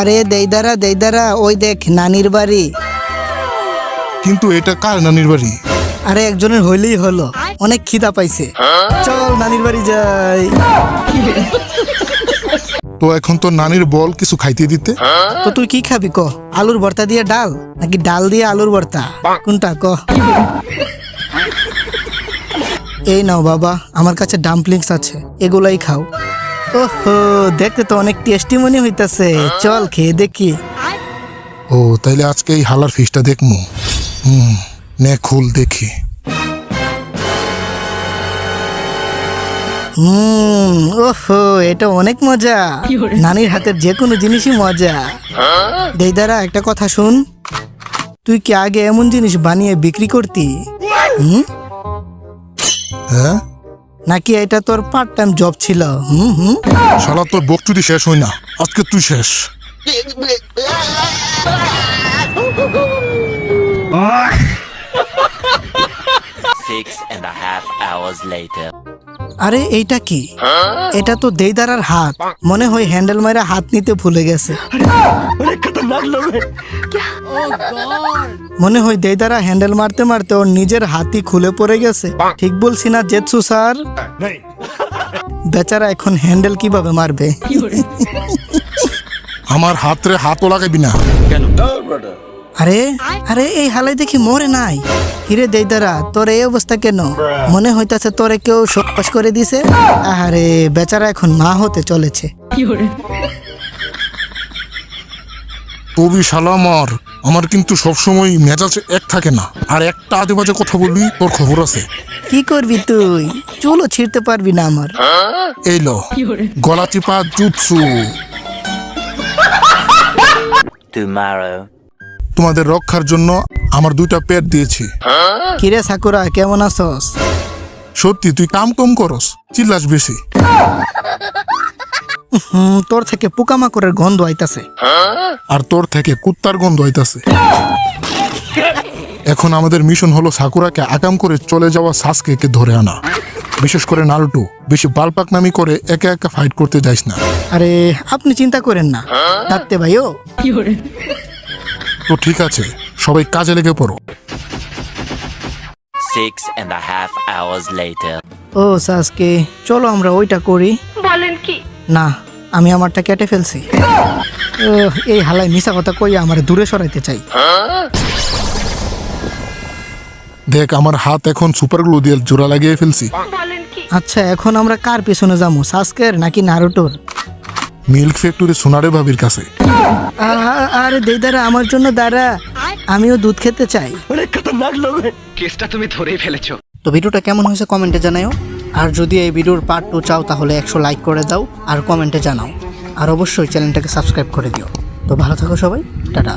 আরে দেইদারা দেইদারা ওই দেখ নানির বাড়ি। কিন্তু এটা কার নানির বাড়ি? আরে একজনের হইলেই হলো। অনেক খিদা পাইছে। চল নানির বাড়ি যাই। তো এখন তো নানির বল কিছু খাইতে দিতে? তো তুই কি খাবি ক? আলুর ভর্তা দিয়ে ডাল নাকি ডাল দিয়ে আলুর ভর্তা? কোনটা ক? এই নাও বাবা আমার কাছে ডাম্পলিংস আছে এগুলাই খাও। ওহো দেখতে তো অনেক টেস্টি মনে হইতাছে। চল খেয়ে দেখি। ও তাইলে আজকে এই হালার ফিসটা দেখমু। হুম নে খুল দেখি। হুম ওহো এটা অনেক মজা। নানির হাতের যে কোনো জিনিসই মজা। দেইদারা একটা কথা শুন। তুই কি আগে এমন জিনিস বানিয়ে বিক্রি করতি? হুম? হ্যাঁ? নাকি এটা তোর পার্ট টাইম জব ছিল? হুম হুম? শালা তোর বকচুটি শেষ হই না। আজকে তুই শেষ। Six and a half hours later. আরে এইটা কি? এটা তো দেইদারার হাত। মনে হয় হ্যান্ডেল মারা হাত নিতে ভুলে গেছে। মনে হয় দেইদারা হ্যান্ডেল মারতে মারতে ওর নিজের হাতই খুলে পড়ে গেছে। ঠিক বলছি না জেৎসু স্যার? বেচারা এখন হ্যান্ডেল কীভাবে মারবে? আমার হাতরে হাতও লাগাবি না। আরে আরে এই হালাই দেখি মরে নাই। হিরে দেইদারা তোর এই অবস্থা কেন? মনে হইতাছে তোরে কেউ সপাস করে দিছে। আরে বেচারা এখন মা হতে চলেছে। তবি শালা আমার আমার কিন্তু সবসময় মেজাজ এক থাকে না। আর একটা আজে বাজে কথা বলবি তোর খবর আছে। কি করবি তুই? চুলও ছিঁড়তে পারবি না আমার। এই লো গলা চিপা জুৎসু। Tomorrow. তোমাদের রক্ষার জন্য আমার দুইটা পেট দিয়েছি। কিরে সাকুরা কেমন আছস? সত্যি তুই কাম কম করস চিল্লাস বেশি। হুম তোর থেকে পোকামাকড়ের গন্ধ আইতাছে। আর তোর থেকে কুত্তার গন্ধ হইতাছে এখন আমাদের মিশন হলো সাকুরাকে আকাম করে চলে যাওয়া সাসকে ধরে আনা। বিশেষ করে নারুটু বেশি বালপাক নামি করে একা একা ফাইট করতে যাইস না। আরে আপনি চিন্তা করেন না। ডাকতে ভাইও তো ঠিক আছে সবাই কাজে লেগে পড়ো। Six and a half hours later. ও সাসকে চলো আমরা ওইটা করি। বলেন কি? না আমি আমারটা কেটে ফেলছি। ও, এই হালাই মিশা কথা কই আমার দূরে সরাইতে চাই। দেখ আমার হাত এখন সুপার গ্লু দিয়ে জোড়া লাগিয়ে ফেলছি। বলেন কি? আচ্ছা এখন আমরা কার পেছনে যাব সাসকের নাকি নারুটোর? মিল্ক ফ্যাক্টরি সোনারে ভাবির কাছে। আরে দেদারা আমার জন্য দাঁড়া। আমিও দুধ খেতে চাই। কেসটা তুমি ধরেই ফেলেছো। তো ভিডিওটা কেমন হয়েছে কমেন্টে জানাও আর যদি এই ভিডিওর পার্ট টু চাও তাহলে একশো লাইক করে দাও আর কমেন্টে জানাও। আর অবশ্যই চ্যানেলটাকে সাবস্ক্রাইব করে দিও। তো ভালো থাকো সবাই টাটা।